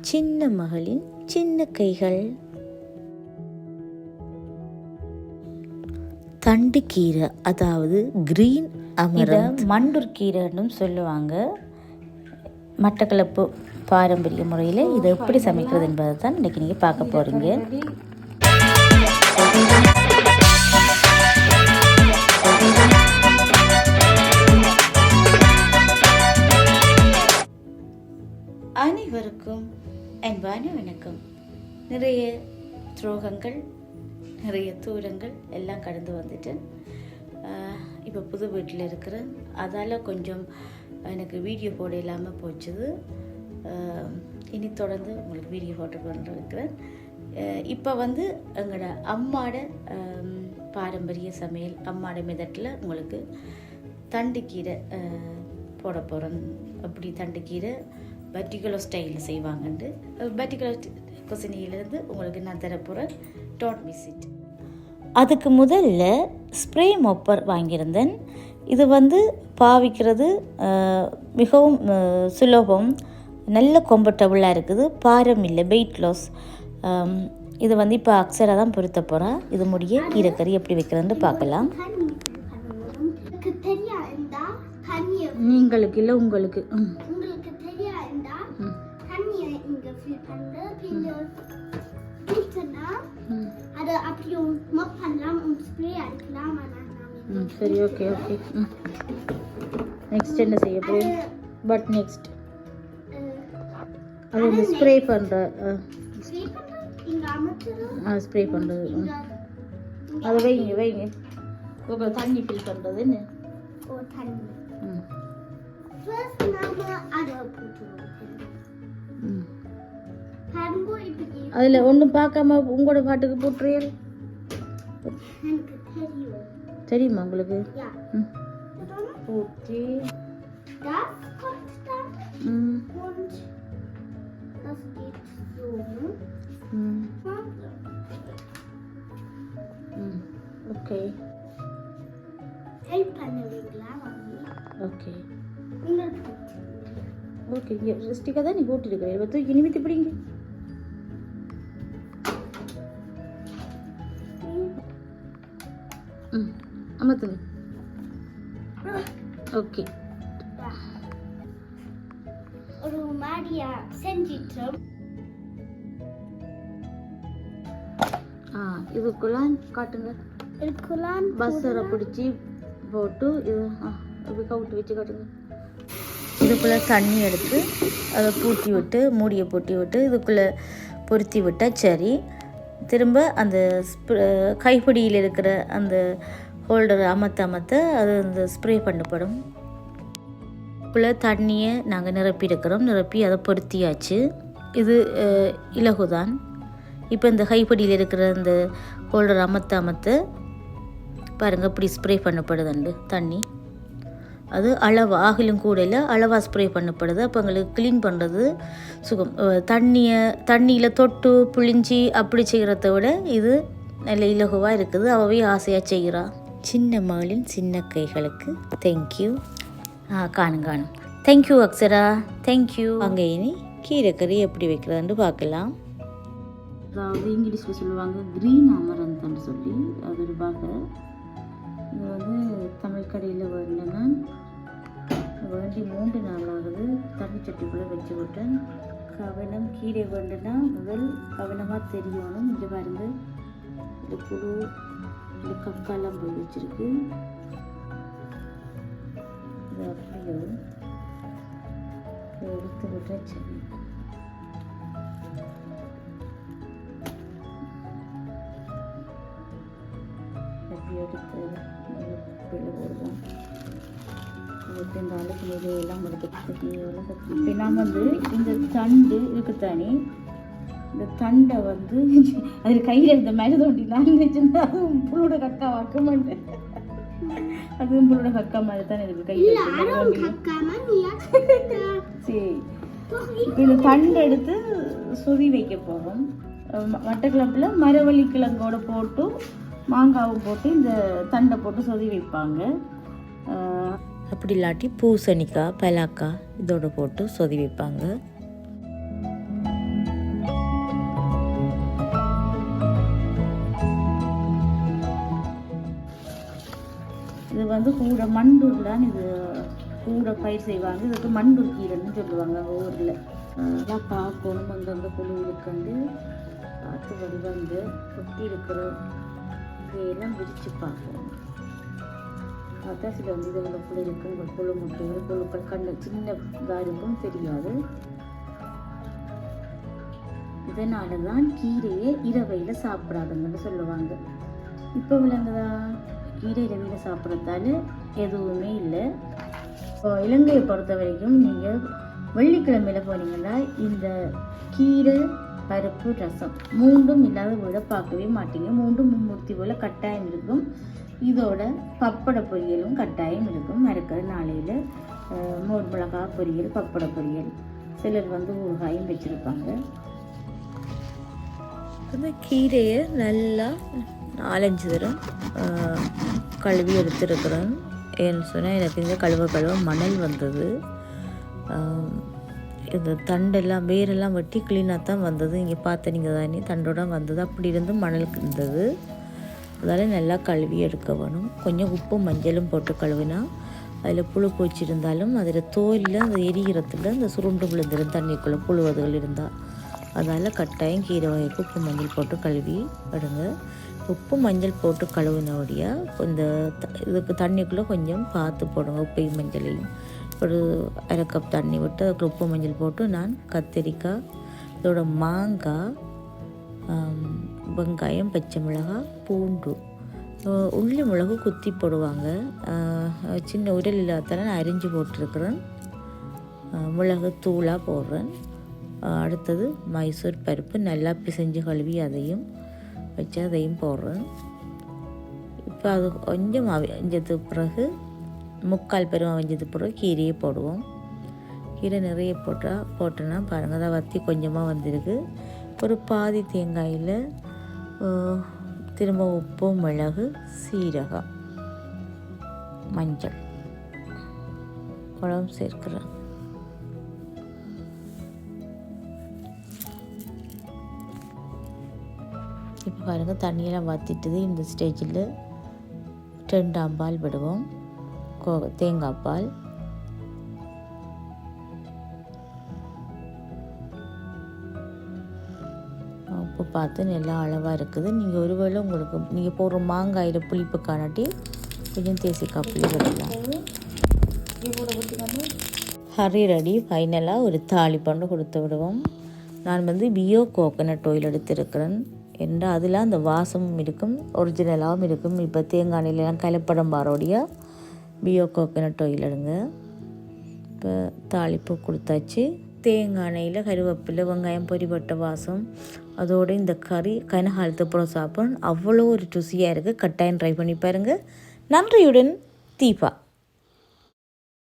சின்ன மகளின் சின்ன கைகள். தண்டு கீரை அதாவது கிரீன் இதை மண்டூர் கீரைன்னு சொல்லுவாங்க. மட்டக்களப்பு பாரம்பரிய முறையில் இதை எப்படி சமைக்கிறது என்பதை தான் இன்றைக்கி நீங்கள் பார்க்க போகிறீங்க அனைவருக்கும் அன்பான வணக்கம். நிறைய துரோகங்கள் நிறைய தூரங்கள் எல்லாம் கடந்து வந்துட்டேன் இப்போ புது வீட்டில் இருக்கிறேன் அதால் கொஞ்சம் எனக்கு வீடியோ போட இல்லாமல் போச்சுது. இனி தொடர்ந்து உங்களுக்கு வீடியோ போட்டு கொண்டு இருக்கிறேன் இப்போ வந்து எங்களோட அம்மாட பாரம்பரிய சமையல் அம்மாட மிதட்டில் உங்களுக்கு தண்டுக்கீரை போட போகிறேன் அப்படி தண்டுக்கீரை பர்டிகுலர் ஸ்டைலில் செய்வாங்கன்ட்டு. பர்டிகுலர் குசினியிலேருந்து உங்களுக்கு நான் தரப்போகிறேன் டோட் விசிட் அதுக்கு முதல்ல ஸ்ப்ரே மொப்பர் வாங்கியிருந்தேன். இது வந்து பாவிக்கிறது மிகவும் சுலபம். நல்ல கம்ஃபர்டபுளாக இருக்குது. பாரம் இல்லை வெயிட் லாஸ் இது வந்து இப்போ அக்ஸராக தான் பொருத்த போகிறேன் இது முடிய கீரைக்கறி எப்படி வைக்கிறதுன்னு பார்க்கலாம். உங்களுக்கு இல்லை உங்களுக்கு. ம் அதை அப்படியும் மப் பண்ணலாம் und ஸ்ப்ரே அடிக்கலாம் ஆனா நான் ம் சரி ஓகே ஓகே ம் நெக்ஸ்ட் என்ன செய்ய போகிறேன் பட் நெக்ஸ்ட் அது இந்த ஸ்ப்ரே பண்ணுற அமர்த்தணும் ஸ்ப்ரே பண்ணுறது அதை வைங்க வைங்க உங்க தண்ணி ஃபில் பண்ணுறதுன்னு ம் ஃபர்ஸ்ட் நாம அதை போட்டுருவோம் ம் அதில் ஒன்றும் பார்க்காம உங்களோட பாட்டுக்கு போட்டுறியல் தெரியும் உங்களுக்கு? dann okay. Help பண்ணுவீங்களா ஓகே. ஓகே ஸ்டிக்காக தான் நீ போட்டுருக்கிற. இப்போ தூக்கி நிமித்தி பிடிங்க. ம் அமர்த்துங்க ஓகே. ஒரு மாதிரியா செஞ்சிட்டோம். ஆ இதுக்குள்ளாம் காட்டுங்க. இருக்கலாம் பஸ்ஸரை பிடிச்சி போட்டு இது இப்படி கவுட்டு வச்சு காட்டுங்க. இதுக்குள்ளே தண்ணி எடுத்து அதை பூட்டி விட்டு மூடியை பூட்டி விட்டு இதுக்குள்ளே பொருத்தி விட்டால் சரி. திரும்ப அந்த கைப்பிடியில் இருக்கிற அந்த ஹோல்டரை அமர்த்த அமர்த்த அது அந்த ஸ்ப்ரே பண்ணப்படும். இப்போ தண்ணியை நாங்கள் நிரப்பி இருக்கிறோம். நிரப்பி அதை பொருத்தியாச்சு. இது இலகுதான். இப்போ இந்த கைப்பிடியில் இருக்கிற அந்த ஹோல்டர் அமர்த்த அமர்த்த பாருங்கள் இப்படி ஸ்ப்ரே பண்ணப்படுதுண்டு தண்ணி. அது அளவு ஆகிலும் கூட இல்லை அளவாக ஸ்ப்ரே பண்ணப்படுது. அப்போ எங்களுக்கு க்ளீன் பண்ணுறது சுகம். தண்ணியை தண்ணியில் தொட்டு புளிஞ்சி அப்படி செய்கிறத விட இது நல்ல இலகுவாக இருக்குது. அவவே ஆசையாக செய்கிறா சின்ன மகளின் சின்ன கைகளுக்கு தேங்க்யூ ஆ காணும் காணும். தேங்க்யூ அக்ஸரா தேங்க்யூ அங்கே இனி கீரைக்கறி எப்படி வைக்கிறதுன்னு பார்க்கலாம். அதாவது இங்கிலீஷில் சொல்லுவாங்க க்ரீன் அமரந்த்னு சொல்லி அது ஒரு பாக இது வந்து தமிழ் கடையில் வரலன்னா வேண்டி மூன்று நாளாகுது தண்ணி சட்டிக்குள்ளே வச்சு விட்டேன். கவனம் கீரை வேண்டுனா முதல் கவனமாக தெரியணும். இங்கே பாருங்க இந்த புழு இந்த கக்காலாம் போய் வச்சிருக்கு. இது எடுத்து விட்டேன். சரி. எப்படி எடுத்து பிள்ளை போடுவோம் எடுத்து இந்த அழுக்கு மீது எல்லாம் எடுத்து எல்லாம் இப்போ நான் வந்து இந்த தண்டு இருக்குத்தானே இந்த தண்டை வந்து அதில் கையில் இருந்த மேலே தோண்டி நான் நினச்சிருந்தா அதுவும் புள்ளோட கக்கா வைக்க மாட்டேன் அதுவும் புள்ளோட கக்கா மாதிரி தான் இருக்கு கையில் சரி. இப்போ இந்த தண்டு எடுத்து சுதி வைக்க போகிறோம் மட்டக்கிழப்பில் மரவள்ளி கிழங்கோட போட்டு மாங்காவை போட்டு இந்த தண்டை போட்டு சொதி வைப்பாங்க. அப்படி இல்லாட்டி பூசணிக்காய் பலாக்காய் இதோடு போட்டு சொதி வைப்பாங்க. இது வந்து கூட மண்டூர் தான் இது. கூட பயிர் செய்வாங்க. இதுக்கு மண்டூர் கீரைன்னு சொல்லுவாங்க ஊரில். அதெல்லாம் பார்க்கணும். அங்கங்கே குழு இருக்கு பார்த்து வடிவந்து சுற்றி இருக்கிற இதெல்லாம் விரித்து பார்க்கணும். பார்த்தா வந்து இதில் புளி இருக்கும் புழு முட்டைகள் புழுக்கள் கண்ணு சின்ன இதாக இருக்கும் தெரியாது. இதனால தான் கீரையை இரவையில் சாப்பிடாதுங்கன்னு சொல்லுவாங்க. இப்போ விளங்குதா? கீரை இரவையில் சாப்பிட்றதால எதுவுமே இல்லை. இப்போ இலங்கையை பொறுத்த வரைக்கும் நீங்கள் வெள்ளிக்கிழமையில் போனீங்கன்னா இந்த கீரை பருப்பு ரசம் மூண்டும் இல்லாத வீட பார்க்கவே மாட்டீங்க. மூண்டும் மும்மூர்த்தி போல் கட்டாயம் இருக்கும். இதோட பப்பட பொரியலும் கட்டாயம் இருக்கும். மறக்கிற நாளையில் மோர் மிளகாய் பொரியல் பப்பட பொரியல். சிலர் வந்து ஊறுகாயும் வச்சுருப்பாங்க. அந்த கீரையை நல்லா நாலஞ்சு தரம் கழுவி எடுத்துருக்குறேன். ஏன்னு சொன்னால் எனக்கு இந்த கழுவ கழுவ மணல் வந்தது. இந்த தண்டெல்லாம் வேரெல்லாம் வெட்டி க்ளீனாக தான் வந்தது. இங்கே பார்த்த நீங்கள் தானே தண்டோட வந்தது. அப்படி இருந்து மணல் இருந்தது அதால் நல்லா கழுவி எடுக்க வேணும். கொஞ்சம் உப்பும் மஞ்சளும் போட்டு கழுவினா அதில் புழு பூச்சிருந்தாலும் அதில் தோலில் அந்த எரிகிறத்துல அந்த சுருண்டு விழுந்துடும் தண்ணிக்குள்ளே புழுவதுகள் இருந்தால் அதால் கட்டாயம் கீரை வகைக்கு உப்பு மஞ்சள் போட்டு கழுவி எடுங்க. உப்பு மஞ்சள் போட்டு கழுவினபடியாக இந்த த- இதுக்கு தண்ணிக்குள்ளே கொஞ்சம் பார்த்து போடுங்க. உப்பையும் மஞ்சளையும். ஒரு அரை கப் தண்ணி விட்டு அதுக்கு உப்பு மஞ்சள் போட்டு நான் கத்திரிக்காய் இதோட மாங்காய் வெங்காயம் பச்சை மிளகாய் பூண்டு. உள்ளி மிளகு குத்தி போடுவாங்க. சின்ன உரல் இல்லாதால நான் அரிஞ்சு போட்டிருக்கிறேன். மிளகு தூளாக போடுறேன். அடுத்தது மைசூர் பருப்பு நல்லா பிசைஞ்சு கழுவி அதையும் வச்சு அதையும் போடுறேன். இப்போ அது கொஞ்சம் அவிஞ்சது பிறகு முக்கால் பெரும் அவிஞ்சது பிறகு கீரையை போடுவோம். கீரை நிறைய போட்டால் போட்டோன்னா பாருங்கள் அதை வற்றி கொஞ்சமாக வந்திருக்கு. ஒரு பாதி தேங்காயில் திரும்ப உப்பு மிளகு சீரகம் மஞ்சள் குழம்பு சேர்க்கிறேன் இப்போ பாருங்கள் தண்ணியெல்லாம் வற்றிட்டுது இந்த ஸ்டேஜில் ரெண்டாம் பால் விடுவோம் கோ தேங்காய் பால் உப்பு பார்த்து நல்லா அளவாக இருக்குது. நீங்கள் ஒருவேளை உங்களுக்கு நீங்கள் போடுற மாங்காயில் புளிப்பு காணாட்டி கொஞ்சம் தேசிக்காய் புளி விடலாம் ஹரி ரெடி ஃபைனலாக ஒரு தாலி பண்ணு கொடுத்து விடுவோம். நான் வந்து பியோ கோகனட் ஆயில் எடுத்திருக்கிறேன். என்ற அதில் அந்த வாசமும் இருக்கும் ஒரிஜினலாகவும் இருக்கும். இப்போ தேங்காய் எண்ணெயிலலாம் கலப்படம் பாரோடைய? பியோ கோகனட் ஆயில் எடுங்க. இப்போ தாளிப்பு கொடுத்தாச்சு. தேங்காய் எண்ணெயில் கருவேப்பிலை வெங்காயம் பொரிபட்ட வாசம் அதோடு இந்த கறி கனகாலத்து புறம் சாப்பிடணும் அவ்வளோ ஒரு ருசியாக இருக்குது கட்டாயம் ட்ரை பண்ணி பாருங்கள் நன்றியுடன் தீபா